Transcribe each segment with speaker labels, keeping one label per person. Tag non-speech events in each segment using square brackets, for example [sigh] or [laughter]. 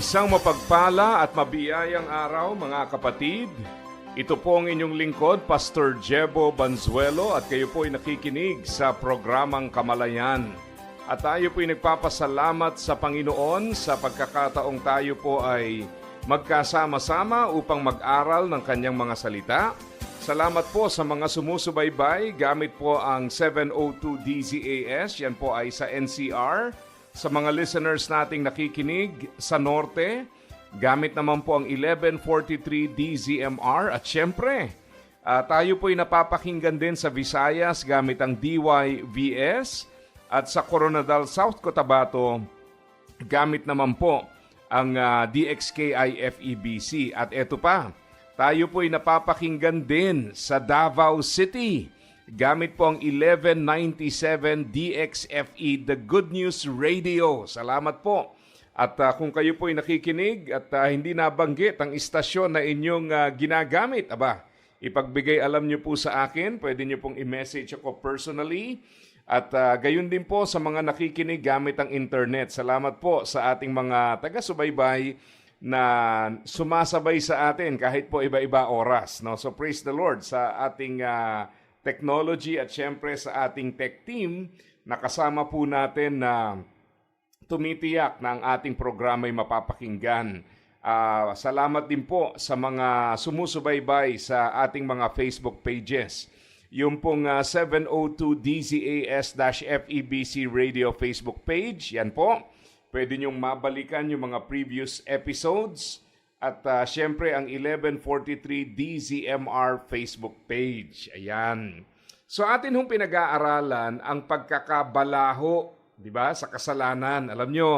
Speaker 1: Isang mapagpala at mabiyayang araw mga kapatid. Ito po ang inyong lingkod, Pastor Jebo Banzuelo at kayo po ay nakikinig sa programang Kamalayan. At tayo po ay nagpapasalamat sa Panginoon sa pagkakataong tayo po ay magkasama-sama upang mag-aral ng kanyang mga salita. Salamat po sa mga sumusubaybay gamit po ang 702 DZAS, yan po ay sa NCR sa mga listeners nating nakikinig sa Norte, gamit naman po ang 1143 DZMR at syempre, uh, tayo po ay napapakinggan din sa Visayas gamit ang DYVS at sa Coronadal, South Cotabato, gamit naman po ang uh, DXKI-FEBC. At eto pa, tayo po ay napapakinggan din sa Davao City gamit po ang 1197 DXFE, The Good News Radio. Salamat po. At uh, kung kayo po ay nakikinig at uh, hindi nabanggit ang istasyon na inyong uh, ginagamit, aba, ipagbigay alam niyo po sa akin, pwede niyo pong i-message ako personally. At uh, gayon din po sa mga nakikinig gamit ang internet. Salamat po sa ating mga taga-subaybay na sumasabay sa atin kahit po iba-iba oras. No? So praise the Lord sa ating uh, technology at syempre sa ating tech team na kasama po natin na tumitiyak na ang ating programa ay mapapakinggan. Uh, salamat din po sa mga sumusubaybay sa ating mga Facebook pages. Yung pong uh, 702 DZAS-FEBC Radio Facebook page, yan po. Pwede nyong mabalikan yung mga previous episodes at uh, syempre ang 1143 DZMR Facebook page. Ayan. So atin hong pinag-aaralan ang pagkakabalaho, 'di ba, sa kasalanan. Alam nyo,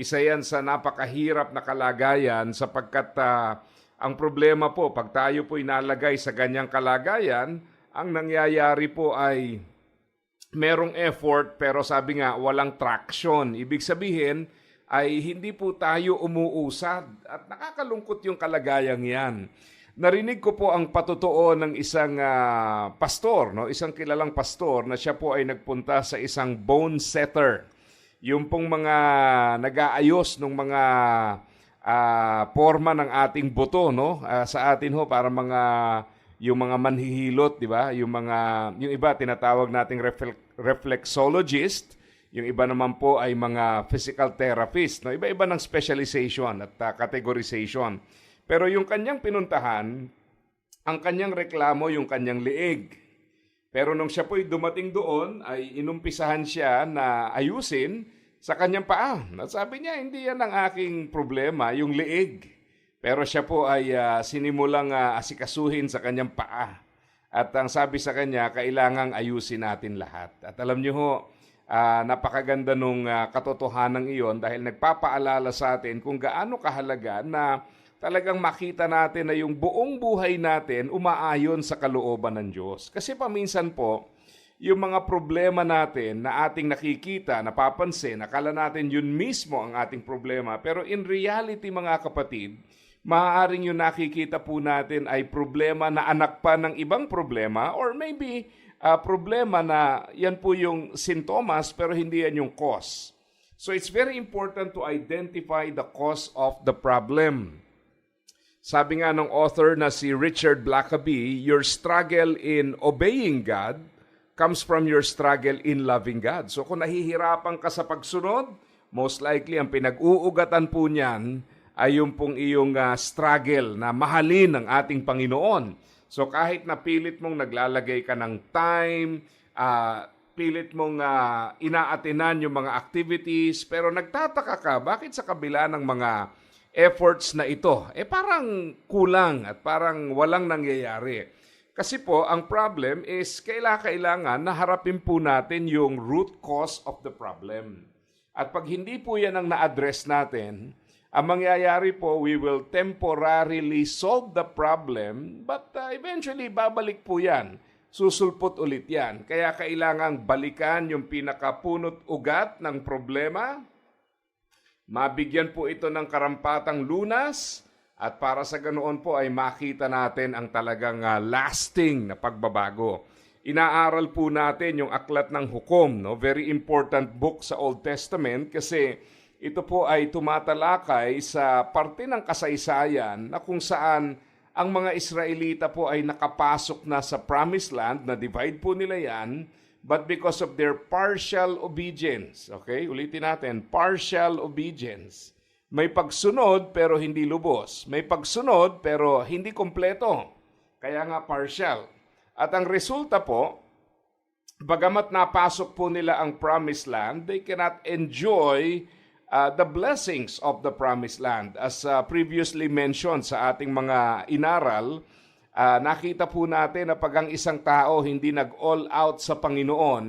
Speaker 1: isa 'yan sa napakahirap na kalagayan sapagkat uh, ang problema po pag tayo po inalagay sa ganyang kalagayan, ang nangyayari po ay merong effort pero sabi nga walang traction. Ibig sabihin, ay hindi po tayo umuusad at nakakalungkot yung kalagayang yan. Narinig ko po ang patotoo ng isang uh, pastor, no? isang kilalang pastor na siya po ay nagpunta sa isang bone setter. Yung pong mga nag-aayos ng mga uh, forma ng ating buto no? Uh, sa atin ho para mga yung mga manhihilot, di ba? Yung mga yung iba tinatawag nating reflexologist yung iba naman po ay mga physical therapist. No? Iba-iba ng specialization at uh, categorization. Pero yung kanyang pinuntahan, ang kanyang reklamo yung kanyang liig. Pero nung siya po'y dumating doon, ay inumpisahan siya na ayusin sa kanyang paa. At sabi niya, hindi yan ang aking problema, yung liig. Pero siya po ay uh, sinimulang uh, asikasuhin sa kanyang paa. At ang sabi sa kanya, kailangang ayusin natin lahat. At alam niyo ho, uh, napakaganda nung uh, katotohanan iyon dahil nagpapaalala sa atin kung gaano kahalaga na talagang makita natin na yung buong buhay natin umaayon sa kalooban ng Diyos. Kasi paminsan po, yung mga problema natin na ating nakikita, napapansin, akala natin yun mismo ang ating problema. Pero in reality mga kapatid, maaaring yung nakikita po natin ay problema na anak pa ng ibang problema or maybe uh, problema na yan po yung sintomas pero hindi yan yung cause. So it's very important to identify the cause of the problem. Sabi nga ng author na si Richard Blackaby, your struggle in obeying God comes from your struggle in loving God. So kung nahihirapan ka sa pagsunod, most likely ang pinag-uugatan po niyan ay yung pong iyong uh, struggle na mahalin ng ating Panginoon. So kahit na pilit mong naglalagay ka ng time, uh, pilit mong uh, inaatinan yung mga activities, pero nagtataka ka, bakit sa kabila ng mga efforts na ito, eh parang kulang at parang walang nangyayari. Kasi po, ang problem is kailangan na harapin po natin yung root cause of the problem. At pag hindi po yan ang na-address natin, Ang mangyayari po, we will temporarily solve the problem, but uh, eventually babalik po yan. Susulpot ulit yan. Kaya kailangang balikan yung pinakapunot ugat ng problema, mabigyan po ito ng karampatang lunas, at para sa ganoon po ay makita natin ang talagang ah, lasting na pagbabago. Inaaral po natin yung aklat ng hukom, no? very important book sa Old Testament kasi ito po ay tumatalakay sa parte ng kasaysayan na kung saan ang mga Israelita po ay nakapasok na sa promised land, na divide po nila yan, but because of their partial obedience, okay, ulitin natin, partial obedience, may pagsunod pero hindi lubos. May pagsunod pero hindi kompleto. Kaya nga partial. At ang resulta po, bagamat napasok po nila ang promised land, they cannot enjoy uh, the blessings of the promised land. As uh, previously mentioned sa ating mga inaral, uh, nakita po natin na pag ang isang tao hindi nag-all out sa Panginoon,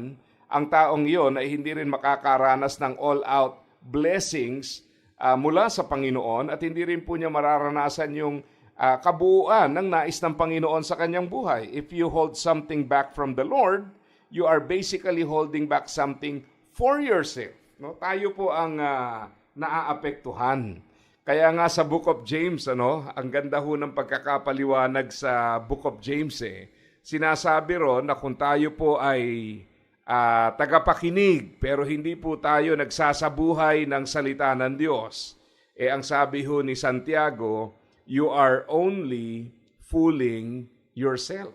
Speaker 1: ang taong iyon ay hindi rin makakaranas ng all-out blessings uh, mula sa Panginoon at hindi rin po niya mararanasan yung uh, kabuuan ng nais ng Panginoon sa kanyang buhay. If you hold something back from the Lord, you are basically holding back something for yourself. No? Tayo po ang uh, naaapektuhan. Kaya nga sa Book of James, ano, ang ganda ho ng pagkakapaliwanag sa Book of James eh. Sinasabi ron na kung tayo po ay uh, tagapakinig pero hindi po tayo nagsasabuhay ng salita ng Diyos. Eh ang sabi ho ni Santiago, you are only fooling yourself.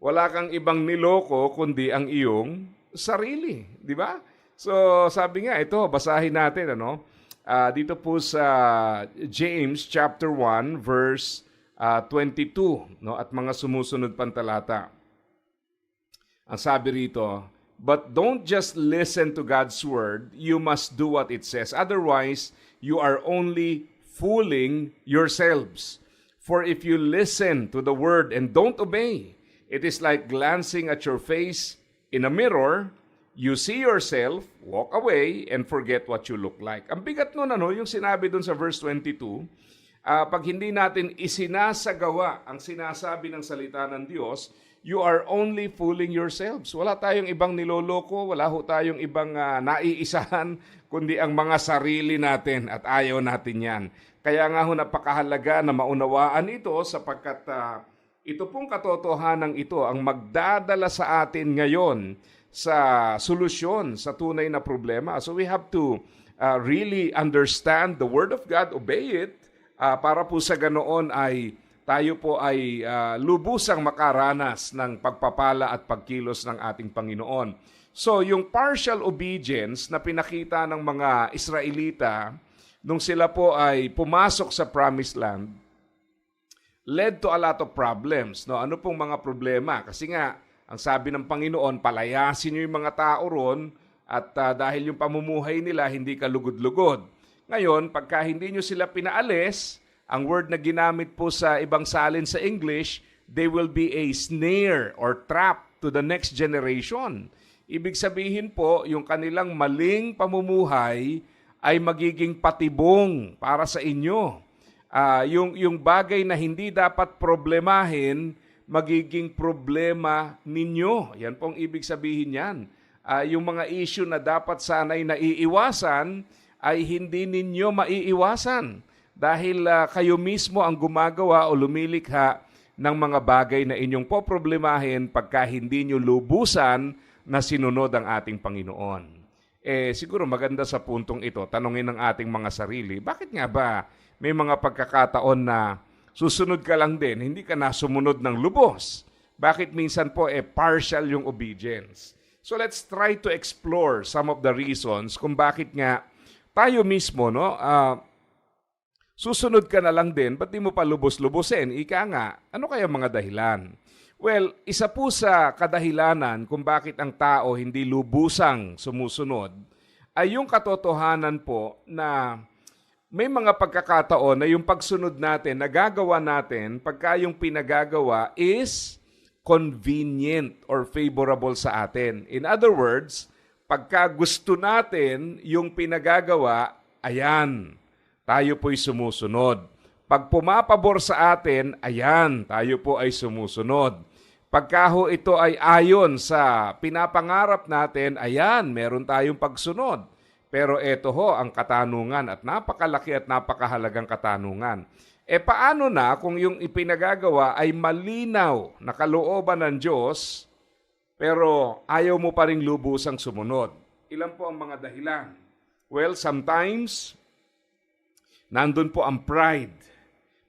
Speaker 1: Wala kang ibang niloko kundi ang iyong sarili, di ba? So sabi nga ito, basahin natin ano. Uh, dito po sa James chapter 1 verse uh, 22 no at mga sumusunod pang talata. Ang sabi rito, But don't just listen to God's word, you must do what it says. Otherwise, you are only fooling yourselves. For if you listen to the word and don't obey, it is like glancing at your face in a mirror. You see yourself, walk away, and forget what you look like. Ang bigat nun, ano, yung sinabi dun sa verse 22, uh, pag hindi natin isinasagawa ang sinasabi ng salita ng Diyos, you are only fooling yourselves. Wala tayong ibang niloloko, wala ho tayong ibang uh, naiisahan, [laughs] kundi ang mga sarili natin at ayaw natin yan. Kaya nga ho napakahalaga na maunawaan ito sapagkat uh, ito pong katotohanan ito ang magdadala sa atin ngayon sa solusyon sa tunay na problema. So we have to uh, really understand the Word of God, obey it, uh, para po sa ganoon ay tayo po ay uh, lubusang makaranas ng pagpapala at pagkilos ng ating Panginoon. So, yung partial obedience na pinakita ng mga Israelita nung sila po ay pumasok sa promised land led to a lot of problems. No? Ano pong mga problema? Kasi nga, ang sabi ng Panginoon, palayasin niyo yung mga tao ron at uh, dahil yung pamumuhay nila hindi kalugod-lugod. Ngayon, pagka hindi nyo sila pinaalis, ang word na ginamit po sa ibang salin sa English, they will be a snare or trap to the next generation. Ibig sabihin po, yung kanilang maling pamumuhay ay magiging patibong para sa inyo. Uh, yung, yung bagay na hindi dapat problemahin, magiging problema ninyo. Yan pong ibig sabihin yan. Uh, yung mga issue na dapat sanay naiiwasan, ay hindi ninyo maiiwasan dahil uh, kayo mismo ang gumagawa o lumilikha ng mga bagay na inyong poproblemahin pagka hindi nyo lubusan na sinunod ang ating Panginoon. Eh, siguro maganda sa puntong ito, tanungin ng ating mga sarili, bakit nga ba may mga pagkakataon na susunod ka lang din, hindi ka na sumunod ng lubos? Bakit minsan po eh partial yung obedience? So let's try to explore some of the reasons kung bakit nga tayo mismo no uh, Susunod ka na lang din, ba't di mo pa lubos-lubosin? Ika nga, ano kaya mga dahilan? Well, isa po sa kadahilanan kung bakit ang tao hindi lubusang sumusunod ay yung katotohanan po na may mga pagkakataon na yung pagsunod natin, nagagawa natin, pagka yung pinagagawa is convenient or favorable sa atin. In other words, pagka gusto natin yung pinagagawa, ayan, tayo po'y sumusunod. Pag pumapabor sa atin, ayan, tayo po ay sumusunod. Pagkaho ito ay ayon sa pinapangarap natin, ayan, meron tayong pagsunod. Pero ito ho ang katanungan at napakalaki at napakahalagang katanungan. E paano na kung yung ipinagagawa ay malinaw na kalooban ng Diyos, pero ayaw mo pa rin lubusang sumunod? Ilan po ang mga dahilan? Well, sometimes, nandun po ang pride.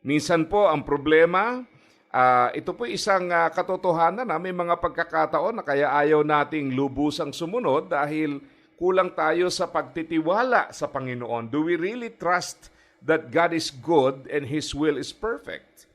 Speaker 1: Minsan po ang problema, ah, ito po isang ah, katotohanan na may mga pagkakataon na kaya ayaw nating lubusang sumunod dahil kulang tayo sa pagtitiwala sa Panginoon. Do we really trust that God is good and His will is perfect?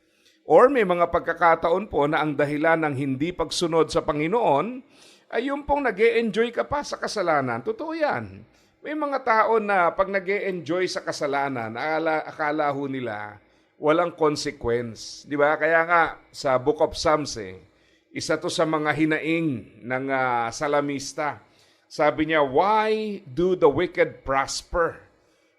Speaker 1: Or may mga pagkakataon po na ang dahilan ng hindi pagsunod sa Panginoon ay yung pong nag enjoy ka pa sa kasalanan. Totoo yan. May mga tao na pag nag enjoy sa kasalanan, akala, akala ho nila walang consequence. Di ba? Kaya nga sa Book of Psalms, eh, isa to sa mga hinaing ng ah, salamista. Sabi niya, why do the wicked prosper?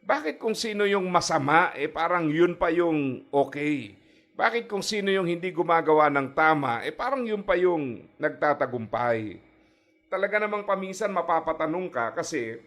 Speaker 1: Bakit kung sino yung masama, eh parang yun pa yung okay? Bakit kung sino yung hindi gumagawa ng tama, eh parang yun pa yung nagtatagumpay? Talaga namang paminsan mapapatanong ka kasi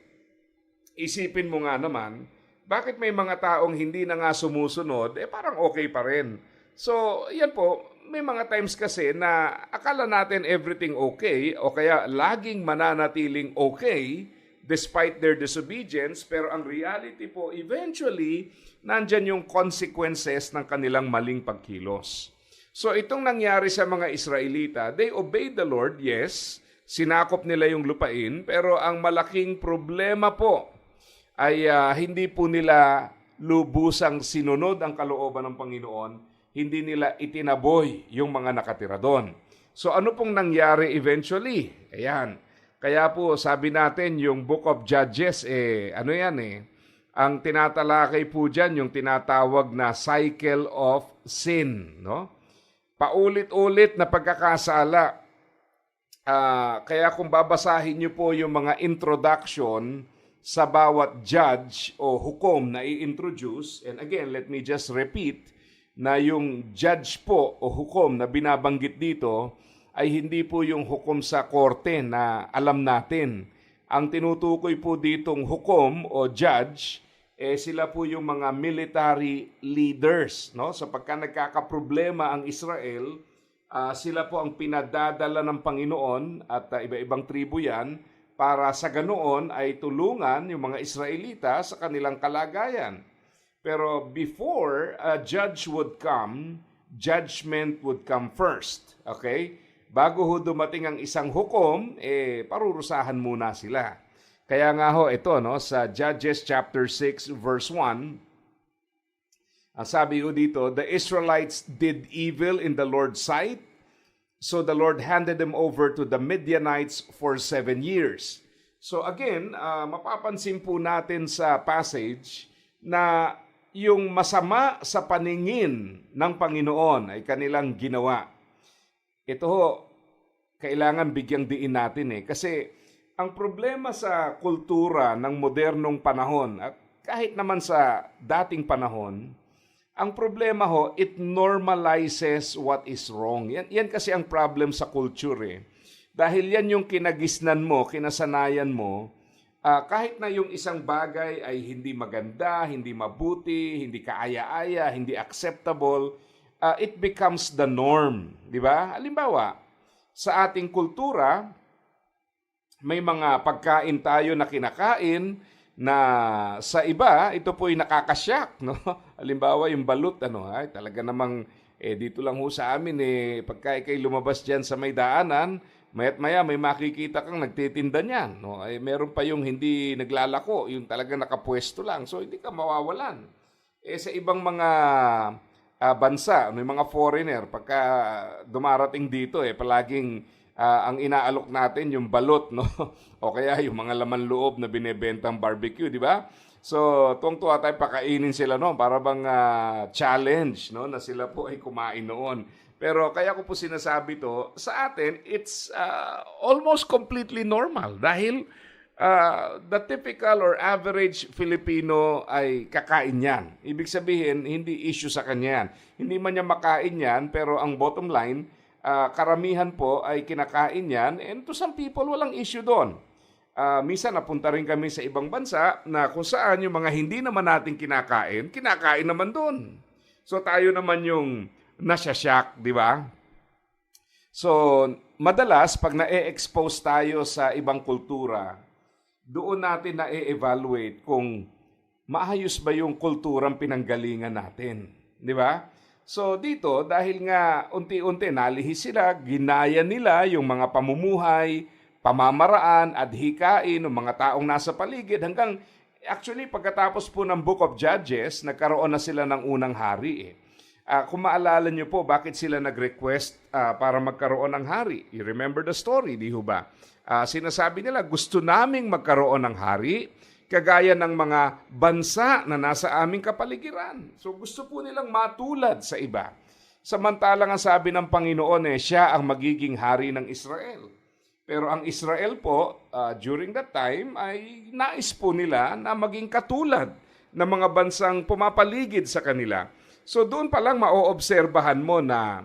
Speaker 1: isipin mo nga naman, bakit may mga taong hindi na nga sumusunod, eh parang okay pa rin. So, yan po, may mga times kasi na akala natin everything okay o kaya laging mananatiling okay despite their disobedience pero ang reality po eventually nandyan yung consequences ng kanilang maling pagkilos. So itong nangyari sa mga Israelita, they obeyed the Lord, yes, sinakop nila yung lupain, pero ang malaking problema po ay ah, hindi po nila lubusang sinunod ang kalooban ng Panginoon, hindi nila itinaboy yung mga nakatira doon. So ano pong nangyari eventually? Ayan. Kaya po sabi natin yung Book of Judges, eh, ano yan eh, ang tinatalakay po dyan yung tinatawag na cycle of sin. No? Paulit-ulit na pagkakasala. Ah, kaya kung babasahin niyo po yung mga introduction sa bawat judge o hukom na i-introduce, and again, let me just repeat, na yung judge po o hukom na binabanggit dito ay hindi po yung hukom sa korte na alam natin. Ang tinutukoy po ditong hukom o judge, eh sila po yung mga military leaders. No? So pagka nagkakaproblema ang Israel, ah, sila po ang pinadadala ng Panginoon at ah, iba-ibang tribo yan para sa ganoon ay tulungan yung mga Israelita sa kanilang kalagayan. Pero before a judge would come, judgment would come first. Okay? Bago ho dumating ang isang hukom, eh, parurusahan muna sila. Kaya nga ho, ito, no, sa Judges chapter 6, verse 1, ang sabi ho dito, The Israelites did evil in the Lord's sight, so the Lord handed them over to the Midianites for seven years. So again, ah, mapapansin po natin sa passage na yung masama sa paningin ng Panginoon ay kanilang ginawa. Ito ho, kailangan bigyang diin natin eh. Kasi ang problema sa kultura ng modernong panahon, at kahit naman sa dating panahon, ang problema ho, it normalizes what is wrong. Yan, yan kasi ang problem sa culture eh. Dahil yan yung kinagisnan mo, kinasanayan mo, ah, kahit na yung isang bagay ay hindi maganda, hindi mabuti, hindi kaaya-aya, hindi acceptable, ah, it becomes the norm. Di ba? Halimbawa, sa ating kultura, may mga pagkain tayo na kinakain na sa iba, ito po ay nakakasyak, [laughs] no? Halimbawa, yung balut, ano, ay talaga namang, eh, dito lang ho sa amin, eh, pagka ikay lumabas dyan sa may daanan, mayat maya may makikita kang nagtitinda niyan, no? Ay, meron pa yung hindi naglalako, yung talaga nakapwesto lang, so hindi ka mawawalan. Eh, sa ibang mga ah, bansa, may mga foreigner, pagka dumarating dito, eh, palaging ah, ang inaalok natin yung balot, no? [laughs] o kaya yung mga laman loob na binebentang barbecue, di ba? So, tuwang-tuwa tayo pakainin sila noon para bang ah, challenge, no? Na sila po ay kumain noon. Pero kaya ko po sinasabi to, sa atin, it's ah, almost completely normal dahil Ah, the typical or average Filipino ay kakain yan. Ibig sabihin, hindi issue sa kanya yan. Hindi man niya makain yan, pero ang bottom line, ah, karamihan po ay kinakain yan. And to some people, walang issue doon. Ah, minsan napunta rin kami sa ibang bansa na kung saan yung mga hindi naman natin kinakain, kinakain naman doon. So tayo naman yung nasyasyak, di ba? So, madalas pag na-expose tayo sa ibang kultura, doon natin na-evaluate kung maayos ba yung kulturang pinanggalingan natin. Di ba? So dito, dahil nga unti-unti nalihis sila, ginaya nila yung mga pamumuhay, pamamaraan, adhikain ng mga taong nasa paligid hanggang actually pagkatapos po ng Book of Judges, nagkaroon na sila ng unang hari eh. Ah, kung maalala niyo po, bakit sila nag-request ah, para magkaroon ng hari? You remember the story, di ho ba? Ah, sinasabi nila, gusto naming magkaroon ng hari, kagaya ng mga bansa na nasa aming kapaligiran. So gusto po nilang matulad sa iba. Samantalang ang sabi ng Panginoon eh, siya ang magiging hari ng Israel. Pero ang Israel po, ah, during that time, ay nais po nila na maging katulad ng mga bansang pumapaligid sa kanila. So doon pa lang maoobserbahan mo na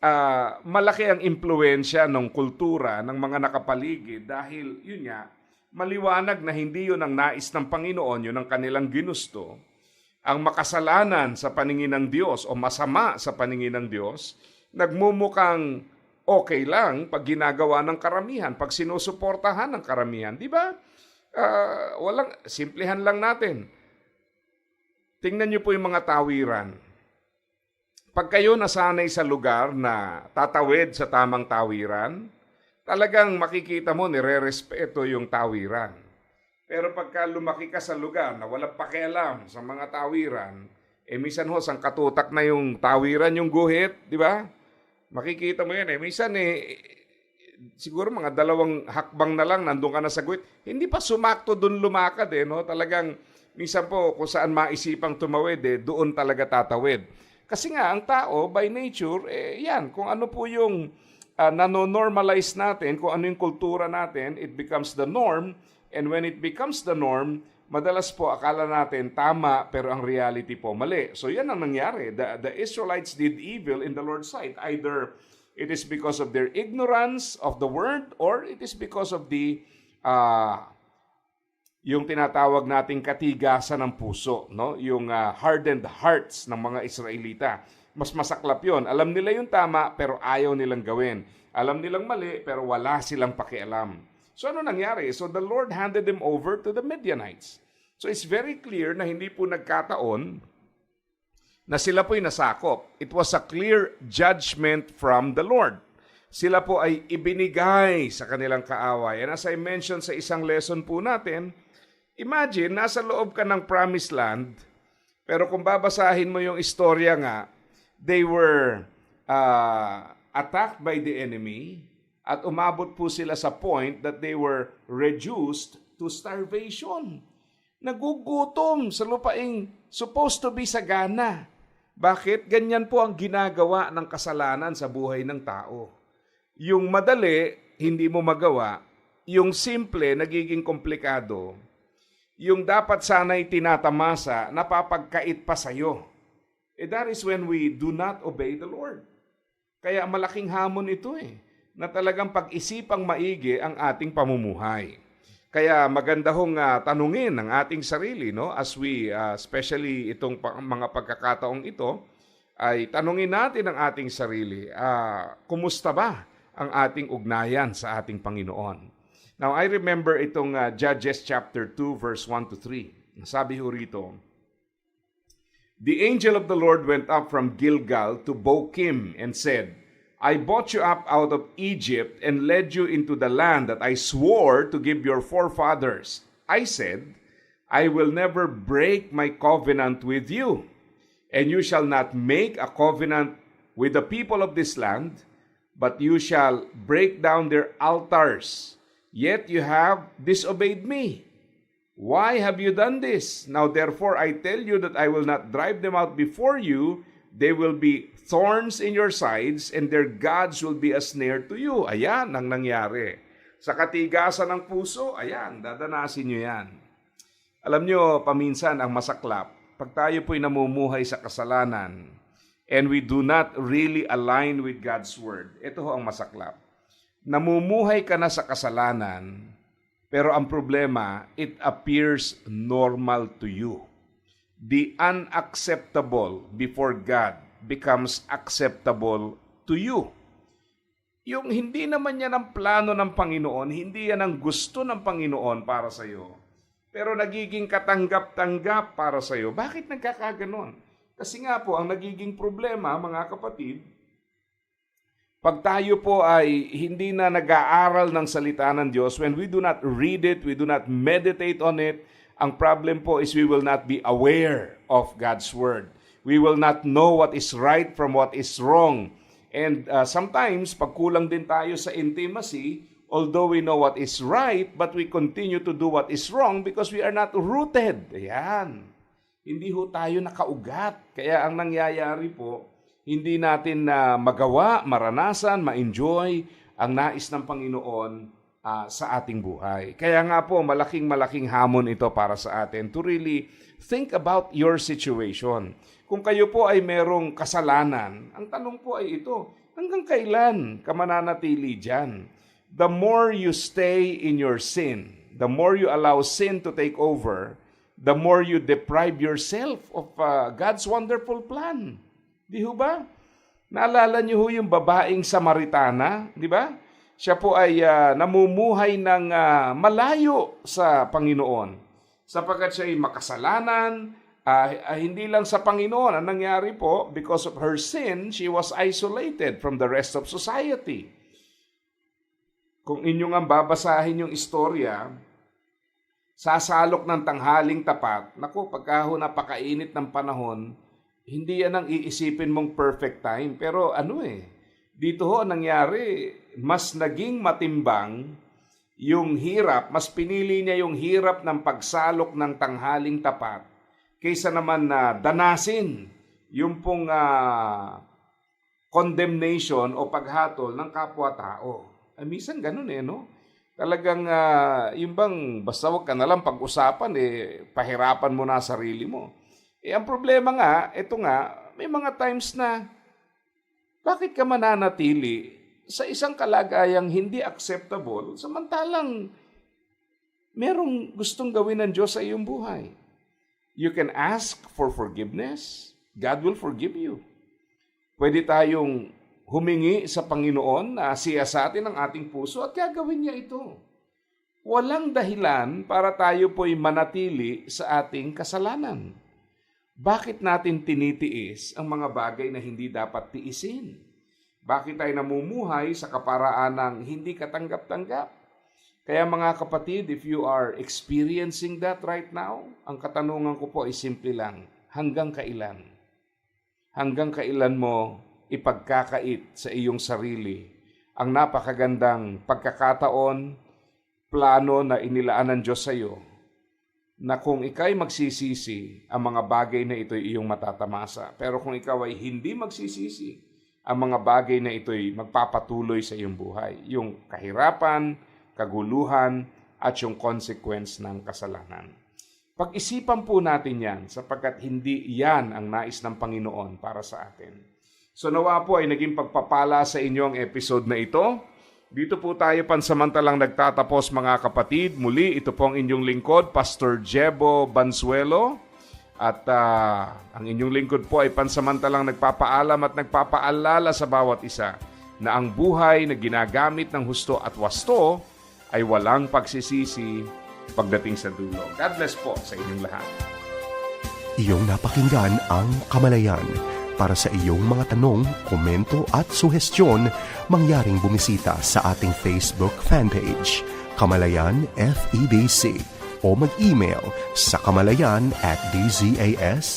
Speaker 1: ah, malaki ang impluensya ng kultura ng mga nakapaligid dahil yun nga, maliwanag na hindi yun ang nais ng Panginoon, yun ang kanilang ginusto. Ang makasalanan sa paningin ng Diyos o masama sa paningin ng Diyos, nagmumukhang okay lang pag ginagawa ng karamihan, pag sinusuportahan ng karamihan. Di ba? Ah, walang, simplihan lang natin. Tingnan niyo po yung mga tawiran. Pag kayo nasanay sa lugar na tatawid sa tamang tawiran, talagang makikita mo nire-respeto yung tawiran. Pero pagka lumaki ka sa lugar na walang pakialam sa mga tawiran, eh minsan ho, sang katutak na yung tawiran, yung guhit, di ba? Makikita mo yan eh. Minsan eh, siguro mga dalawang hakbang na lang, nandun ka na sa guhit. Hindi pa sumakto dun lumakad eh, no? Talagang, minsan po, kung saan maisipang tumawid eh, doon talaga tatawid. Kasi nga, ang tao, by nature, eh, yan, kung ano po yung uh, nanonormalize natin, kung ano yung kultura natin, it becomes the norm. And when it becomes the norm, madalas po akala natin tama, pero ang reality po mali. So yan ang nangyari. The, the Israelites did evil in the Lord's sight. Either it is because of their ignorance of the word, or it is because of the uh, yung tinatawag nating katigasan ng puso, no? Yung uh, hardened hearts ng mga Israelita. Mas masaklap 'yon. Alam nila yung tama pero ayaw nilang gawin. Alam nilang mali pero wala silang pakialam. So ano nangyari? So the Lord handed them over to the Midianites. So it's very clear na hindi po nagkataon na sila po'y nasakop. It was a clear judgment from the Lord. Sila po ay ibinigay sa kanilang kaaway. And as I mentioned sa isang lesson po natin, Imagine, nasa loob ka ng promised land, pero kung babasahin mo yung istorya nga, they were uh, attacked by the enemy at umabot po sila sa point that they were reduced to starvation. Nagugutom sa lupaing supposed to be sagana. Bakit? Ganyan po ang ginagawa ng kasalanan sa buhay ng tao. Yung madali, hindi mo magawa. Yung simple, nagiging komplikado yung dapat sana'y tinatamasa, napapagkait pa sa'yo. Eh that is when we do not obey the Lord. Kaya malaking hamon ito eh, na talagang pag-isipang maigi ang ating pamumuhay. Kaya maganda hong uh, tanungin ang ating sarili, no? as we, uh, especially itong pa- mga pagkakataong ito, ay tanungin natin ang ating sarili, uh, kumusta ba ang ating ugnayan sa ating Panginoon? Now, I remember itong uh, Judges chapter 2, verse 1 to 3. Sabi ho rito, The angel of the Lord went up from Gilgal to Bochim and said, I bought you up out of Egypt and led you into the land that I swore to give your forefathers. I said, I will never break my covenant with you, and you shall not make a covenant with the people of this land, but you shall break down their altars Yet you have disobeyed me. Why have you done this? Now therefore I tell you that I will not drive them out before you. They will be thorns in your sides, and their gods will be a snare to you. Ayan ang nangyari. Sa katigasan ng puso, ayan, dadanasin nyo yan. Alam nyo, paminsan ang masaklap, pag tayo po'y namumuhay sa kasalanan and we do not really align with God's Word, ito ho ang masaklap. Namumuhay ka na sa kasalanan, pero ang problema, it appears normal to you. The unacceptable before God becomes acceptable to you. Yung hindi naman yan ang plano ng Panginoon, hindi yan ang gusto ng Panginoon para sa iyo. Pero nagiging katanggap-tanggap para sa iyo. Bakit nagkakaganon? Kasi nga po, ang nagiging problema, mga kapatid, pag tayo po ay hindi na nag-aaral ng salita ng Diyos, when we do not read it, we do not meditate on it, ang problem po is we will not be aware of God's Word. We will not know what is right from what is wrong. And uh, sometimes, pag kulang din tayo sa intimacy, although we know what is right, but we continue to do what is wrong because we are not rooted. Ayan. Hindi ho tayo nakaugat. Kaya ang nangyayari po, hindi natin na magawa, maranasan, ma-enjoy ang nais ng Panginoon ah, sa ating buhay. Kaya nga po, malaking malaking hamon ito para sa atin to really think about your situation. Kung kayo po ay merong kasalanan, ang tanong po ay ito, hanggang kailan ka mananatili dyan? The more you stay in your sin, the more you allow sin to take over, the more you deprive yourself of ah, God's wonderful plan. Di ho ba? Naalala niyo ho yung babaeng Samaritana, di ba? Siya po ay ah, namumuhay ng ah, malayo sa Panginoon. Sapagkat siya ay makasalanan, ah, ah, hindi lang sa Panginoon. Ang nangyari po, because of her sin, she was isolated from the rest of society. Kung inyong ang babasahin yung istorya, sasalok ng tanghaling tapat, naku, pagka ho napakainit ng panahon, hindi yan ang iisipin mong perfect time. Pero ano eh, dito ho ang nangyari, mas naging matimbang yung hirap, mas pinili niya yung hirap ng pagsalok ng tanghaling tapat kaysa naman na danasin yung pong ah, condemnation o paghatol ng kapwa-tao. Ay, minsan ganun eh, no? Talagang, ah, yung bang, basta wag ka na lang pag-usapan, eh, pahirapan mo na sarili mo. Eh, ang problema nga, ito nga, may mga times na, bakit ka mananatili sa isang kalagayang hindi acceptable, samantalang merong gustong gawin ng Diyos sa iyong buhay. You can ask for forgiveness. God will forgive you. Pwede tayong humingi sa Panginoon na siya sa atin ang ating puso at gagawin niya ito. Walang dahilan para tayo po'y manatili sa ating kasalanan. Bakit natin tinitiis ang mga bagay na hindi dapat tiisin? Bakit tayo namumuhay sa kaparaan ng hindi katanggap-tanggap? Kaya mga kapatid, if you are experiencing that right now, ang katanungan ko po ay simple lang, hanggang kailan? Hanggang kailan mo ipagkakait sa iyong sarili ang napakagandang pagkakataon, plano na inilaan ng Diyos sa iyo na kung ikay magsisisi, ang mga bagay na ito ay iyong matatamasa. Pero kung ikaw ay hindi magsisisi, ang mga bagay na ito ay magpapatuloy sa iyong buhay. Yung kahirapan, kaguluhan, at yung consequence ng kasalanan. Pag-isipan po natin yan sapagkat hindi yan ang nais ng Panginoon para sa atin. So nawa po ay naging pagpapala sa inyo ang episode na ito. Dito po tayo pansamantalang nagtatapos mga kapatid. Muli, ito po ang inyong lingkod, Pastor Jebo Bansuelo. At ah, ang inyong lingkod po ay pansamantalang nagpapaalam at nagpapaalala sa bawat isa na ang buhay na ginagamit ng husto at wasto ay walang pagsisisi pagdating sa dulo. God bless po sa inyong lahat.
Speaker 2: Iyong napakinggan ang Kamalayan. Para sa iyong mga tanong, komento at suhestyon, mangyaring bumisita sa ating Facebook fanpage, Kamalayan FEBC o mag-email sa kamalayan at dzas.febc.ph.